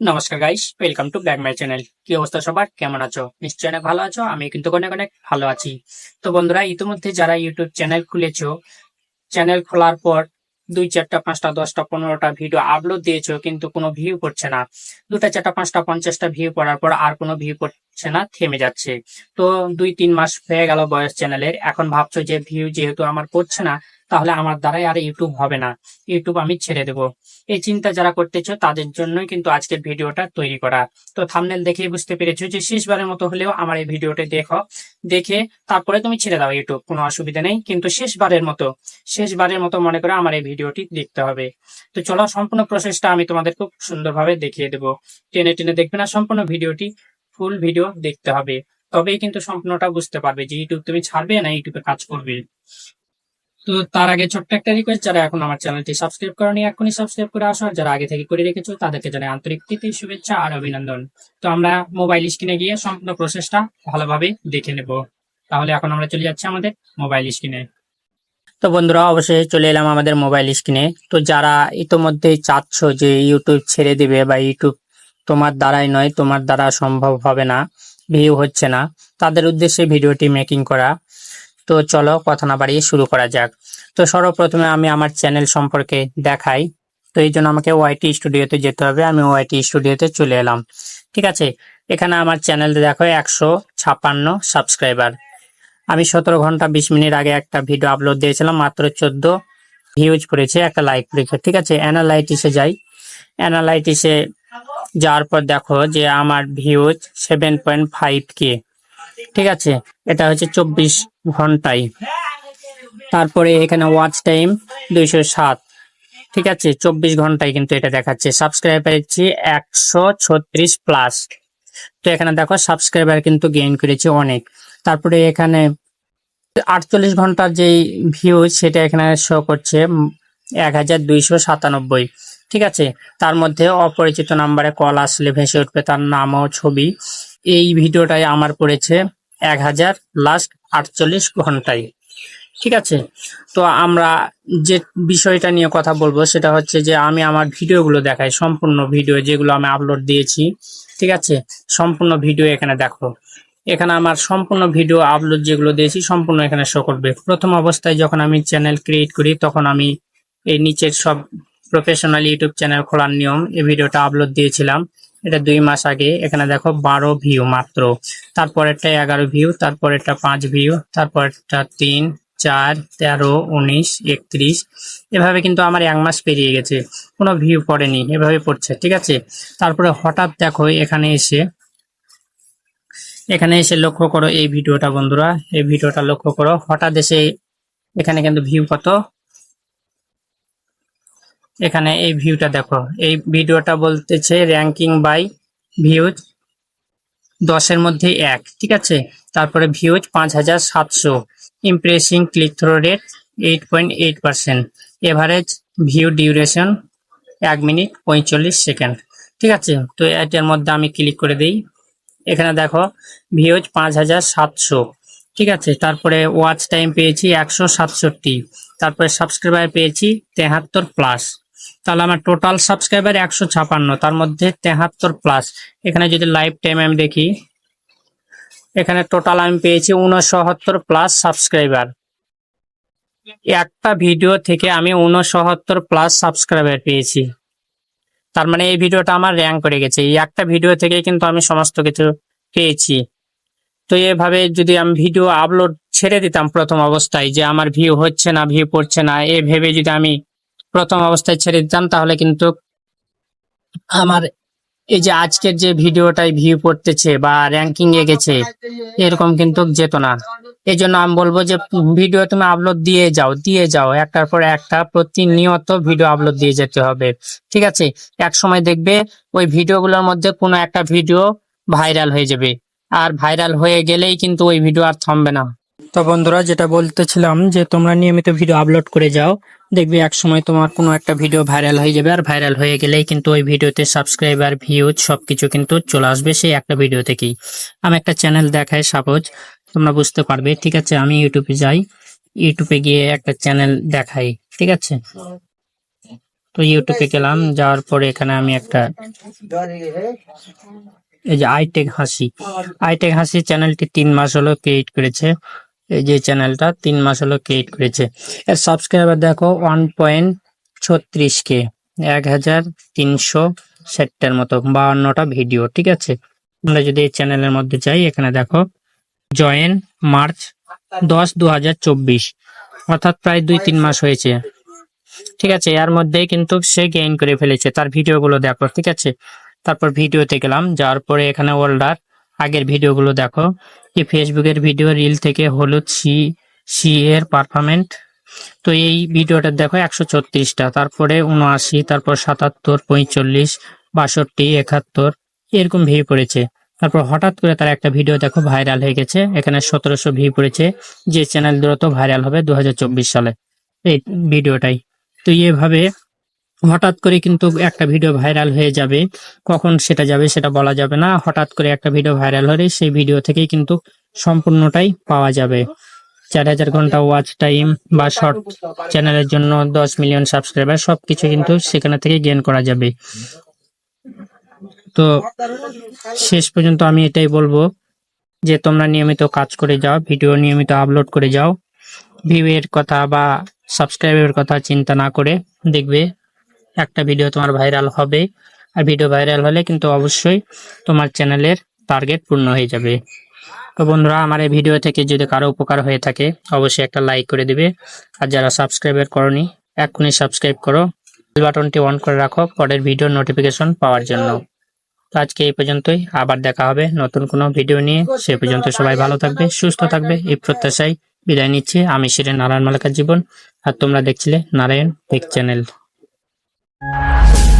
নমস্কার guys welcome to back my channel কি অবস্থা সবার? কেমন আছো? নিশ্চয়ই অনেক ভালো আছো আমি কিন্তু অনেক অনেক ভালো আছি। তো বন্ধুরা, ইতিমধ্যে যারা ইউটিউব চ্যানেল খুলেছো চ্যানেল খোলার পর দুই চারটা, পাঁচটা, দশটা, পনেরোটা ভিডিও আপলোড দিয়েছ, কিন্তু কোনো ভিউ পড়ছে না। দুটা, চারটা, পাঁচটা, পঞ্চাশটা ভিউ পড়ার পর আর কোনো ভিউ পড়ছে না, থেমে যাচ্ছে। তো দুই, তিন মাস হয়ে গেল বয়স চ্যানেলের এখন ভাবছ যে ভিউ যেহেতু আমার পড়ছে না তাহলে আমার দ্বারাই আর ইউটিউব হবে না। ইউটিউব আমি ছেড়ে দেবো। এই চিন্তা যারা করতেছো, তাদের জন্যই কিন্তু আজকের ভিডিওটা তৈরি করা। তো থামনেল দেখেই বুঝতে পেরেছ যে শেষবারের মতো হলেও আমার এই ভিডিওটা দেখো। দেখে তারপরে তুমি ছেড়ে দাও ইউটিউব কোনো অসুবিধা নেই। কিন্তু শেষবারের মতো শেষবারের মতো মনে করে আমার এই ভিডিওটি দেখতে হবে। তো চলো, সম্পূর্ণ প্রসেসটা আমি তোমাদের খুব সুন্দরভাবে দেখিয়ে দেবো। টেনে টেনে দেখবে না, সম্পূর্ণ ভিডিওটি ফুল ভিডিও দেখতে হবে। তবেই কিন্তু সম্পূর্ণটা বুঝতে পারবে যে ইউটিউব তুমি ছাড়বে না ইউটিউবে কাজ করবে। তো তার আগে ছোট্ট একটা রিকোয়েস্ট যারা এখন আমার চ্যানেলটি সাবস্ক্রাইব করনি, এখনই সাবস্ক্রাইব করে আসো, আর যারা আগে থেকে করে রেখেছো, তাদেরকে জানাই আন্তরিক প্রীতি, শুভেচ্ছা আর অভিনন্দন। তো আমরা মোবাইল স্ক্রিনে গিয়ে সম্পূর্ণ প্রসেসটা ভালোভাবে দেখে নেব। তাহলে এখন আমরা চলে যাচ্ছি আমাদের মোবাইল স্ক্রিনে তো বন্ধুরা, অবশ্যই চলে এলাম আমাদের মোবাইল স্ক্রিনে তো যারা ইতোমধ্যেই চাচ্ছ যে ইউটিউব ছেড়ে দিবে বা ইউটিউব তোমার দ্বারাই নয়, তোমার দ্বারা সম্ভব হবে না ভিউ হচ্ছে না, তাদের উদ্দেশ্যে ভিডিওটি মেকিং করা। তো চলো কথা না বাড়িয়ে শুরু করা যাক। তো সর্বপ্রথমে আমি আমার চ্যানেল সম্পর্কে দেখাই। তো এই জন্য আমাকে ওয়াইটি স্টুডিওতে যেতে হবে। আমি ওয়াইটি স্টুডিওতে চলে এলাম। ঠিক আছে? এখানে আমার চ্যানেলতে দেখো, একশো ছাপান্ন সাবস্ক্রাইবার। আমি সতেরো ঘণ্টা বিশ মিনিট আগে একটা ভিডিও আপলোড দিয়েছিলাম, মাত্র চোদ্দ ভিউজ করেছে একটা লাইক করেছে ঠিক আছে? অ্যানালাইটিসে যাই। অ্যানালাইটিসে যাওয়ার পর দেখো যে আমার ভিউজ সেভেন পয়েন্ট ফাইভ কে। ঠিক আছে, এটা হচ্ছে চব্বিশ ঘন্টায়। তারপরে এখানে ওয়াচ টাইম দুইশো সাত। ঠিক আছে, চব্বিশ ঘন্টায় কিন্তু এটা দেখাচ্ছে। সাবস্ক্রাইবার হচ্ছে একশো ছত্রিশ প্লাস তো এখানে দেখো সাবস্ক্রাইবার কিন্তু গেইন করেছে অনেক। তারপরে এখানে আটচল্লিশ ঘণ্টার যেই ভিউ সেটা এখানে শো করছে এক হাজার দুইশো সাতানব্বই। ঠিক আছে, তার মধ্যে অপরিচিত নাম্বারে কল আসলে ভেসে উঠবে, তার নাম ও ছবি। এই ভিডিওটাই আমার পড়েছে এক হাজার লাস্ট আটচল্লিশ ঘন্টায়। ঠিক আছে? তো আমরা যে বিষয়টা নিয়ে কথা বলব সেটা হচ্ছে যে আমি আমার ভিডিওগুলো দেখাই, সম্পূর্ণ ভিডিও যেগুলো আমি আপলোড দিয়েছি। ঠিক আছে? সম্পূর্ণ ভিডিও এখানে দেখো। এখানে আমার সম্পূর্ণ ভিডিও আপলোড যেগুলো দিয়েছি সম্পূর্ণ এখানে শো করবে। প্রথম অবস্থায় যখন আমি চ্যানেল ক্রিয়েট করি, তখন আমি এই নিচের সব প্রফেশনাল ইউটিউব চ্যানেল খোলার নিয়ম এই ভিডিওটা আপলোড দিয়েছিলাম। এটা দুই মাস আগে। এখানে দেখো বারো ভিউ মাত্র। তারপরেরটা এগারো ভিউ তারপরেরটা পাঁচ ভিউ তারপরেরটা তিন, চার, তেরো, উনিশ, একত্রিশ। এভাবে কিন্তু আমার এক মাস পেরিয়ে গেছে। কোনো ভিউ পড়েনি। এভাবে পড়ছে, ঠিক আছে? তারপরে হঠাৎ দেখো এখানে এসে এখানে এসে লক্ষ্য করো এই ভিডিওটা বন্ধুরা। এই ভিডিওটা লক্ষ্য করো। হঠাৎ এসে এখানে কিন্তু ভিউ কত? এখানে এই ভিউটা দেখো। এই ভিডিওটা বলতেছে র্যাঙ্কিং বাই ভিউজ দশের মধ্যে এক, ঠিক আছে? তারপরে ভিউজ পাঁচ হাজার সাতশো impression click through rate eight point eight percent average view duration এক মিনিট পঁয়তাল্লিশ সেকেন্ড ঠিক আছে? তো এটার মধ্যে আমি ক্লিক করে দিই। এখানে দেখো ভিউজ পাঁচ হাজার সাতশো, ঠিক আছে? তারপরে ওয়াচ টাইম পেয়েছি একশো সাতষট্টি, তারপরে সাবস্ক্রাইবার পেয়েছি তেহাত্তর প্লাস তাহলে আমার টোটাল সাবস্ক্রাইবার একশো ছাপান্ন, তার মধ্যে তেহাত্তর প্লাস এখানে যদি লাইফ টাইম আমি দেখি, এখানে টোটাল আমি পেয়েছি উনসত্তর প্লাস সাবস্ক্রাইবার একটা ভিডিও থেকে আমি উনসত্তর প্লাস সাবস্ক্রাইবার পেয়েছি। তার মানে এই ভিডিওটা আমার র্যাঙ্ক করে গেছে। এই একটা ভিডিও থেকে কিন্তু আমি সমস্ত কিছু পেয়েছি। তো এভাবে যদি আমি ভিডিও আপলোড ছেড়ে দিতাম প্রথম অবস্থায় যে আমার ভিউ হচ্ছে না ভিউ পড়ছে না, এ ভেবে যদি আমি প্রথম অবস্থায় ছেড়ে দিতাম, তাহলে কিন্তু আমার এই যে আজকের যে ভিডিওটাই ভিউ পড়তেছে বা র্যাঙ্কিং এ গেছে, এরকম কিন্তু যেত না। এই জন্য আমি বলব যে ভিডিও তুমি আপলোড দিয়ে যাও দিয়ে যাও। একটার পর একটা প্রতিনিয়ত ভিডিও আপলোড দিয়ে যেতে হবে। ঠিক আছে? এক সময় দেখবে ওই ভিডিওগুলোর মধ্যে কোনো একটা ভিডিও ভাইরাল হয়ে যাবে। আর ভাইরাল হয়ে গেলেই কিন্তু ওই ভিডিও আর থামবে না। তো বন্ধুরা, যেটা বলতেছিলাম যে তোমরা নিয়মিত ভিডিও আপলোড করে যাও। দেখবে এক সময় তোমার কোনো একটা ভিডিও ভাইরাল হয়ে যাবে, আর ভাইরাল হয়ে গেলেই কিন্তু ওই ভিডিওতে সাবস্ক্রাইবার ভিউজ সব কিছু কিন্তু চলে আসবে সেই একটা ভিডিও থেকেই। আমি একটা চ্যানেল দেখাই সাপোজ তোমরা বুঝতে পারবে, ঠিক আছে? আমি ইউটিউবে যাই ইউটিউবে গিয়ে একটা চ্যানেল দেখাই, ঠিক আছে? তো ইউটিউবে গেলাম, যাওয়ার পরে এখানে আমি একটা এই যে আইটেক হাসি আইটেক হাসি চ্যানেলটি তিন মাস হলো ক্রিয়েট করেছে। যে চ্যানেলটা তিন মাস হলো ক্রিয়েট করেছে। এর সাবস্ক্রাইবার দেখো ওয়ান পয়েন্ট ছত্রিশ কে এক হাজার তিনশো ষাটটার মতো বাউন্নটা ভিডিও ঠিক আছে? আমরা যদি এই চ্যানেলের মধ্যে যাই, এখানে দেখো জয়েন মার্চ দশ দু হাজার চব্বিশ, অর্থাৎ প্রায় দুই তিন মাস হয়েছে। ঠিক আছে, এর মধ্যে কিন্তু সে গেইন করে ফেলেছে। তার ভিডিওগুলো দেখো, ঠিক আছে? তারপর ভিডিওতে গেলাম, যাওয়ার পরে এখানে ওল্ডার আগের ভিডিওগুলো দেখো। এই ফেসবুকের ভিডিও রিল থেকে হলুদ সি সি এর পারফরমেন্ট তো এই ভিডিওটা দেখো একশো ছত্রিশটা, তারপরে উনআশি, তারপর সাতাত্তর, পঁয়তাল্লিশ, বাষট্টি, একাত্তর, এরকম ভিউ পড়েছে। তারপর হঠাৎ করে তার একটা ভিডিও দেখো ভাইরাল হয়ে গেছে, এখানে সতেরোশো ভিউ পড়েছে, যে চ্যানেল দ্রুত ভাইরাল হবে দু হাজার চব্বিশ সালে। এই ভিডিওটাই। তো এভাবে হঠাৎ করে কিন্তু একটা ভিডিও ভাইরাল হয়ে যাবে। কখন সেটা যাবে সেটা বলা যাবে না। হঠাৎ করে একটা ভিডিও ভাইরাল হলে সেই ভিডিও থেকেই কিন্তু সম্পূর্ণটাই পাওয়া যাবে। চার হাজার ঘণ্টা ওয়াচ টাইম বা শর্ট চ্যানেলের জন্য দশ মিলিয়ন সাবস্ক্রাইবার সবকিছু কিন্তু সেখানে থেকে গেন করা যাবে। তো শেষ পর্যন্ত আমি এটাই বলব যে তোমরা নিয়মিত কাজ করে যাও ভিডিও নিয়মিত আপলোড করে যাও। ভিউ এর কথা বা সাবস্ক্রাইবের কথা চিন্তা না করে দেখবে একটা ভিডিও তোমার ভাইরাল হবে। আর ভিডিও ভাইরাল হলে কিন্তু অবশ্যই তোমার চ্যানেলের টার্গেট পূর্ণ হয়ে যাবে। তো বন্ধুরা, আমার এই ভিডিও থেকে যদি কারও উপকার হয়ে থাকে, অবশ্যই একটা লাইক করে দিবে। আর যারা সাবস্ক্রাইবার করনি, এক্ষুনি সাবস্ক্রাইব করো। বেল বাটনটি অন করে রাখো পরের ভিডিও নোটিফিকেশন পাওয়ার জন্য। তো আজকে এই পর্যন্তই, আবার দেখা হবে নতুন কোনো ভিডিও নিয়ে। সে পর্যন্ত সবাই ভালো থাকবে, সুস্থ থাকবে, এই প্রত্যাশায় বিদায় নিচ্ছি। আমি শিরেন, নারায়ণ মালিকার জীবন। আর তোমরা দেখছিলে নারায়ণ টেক চ্যানেল you.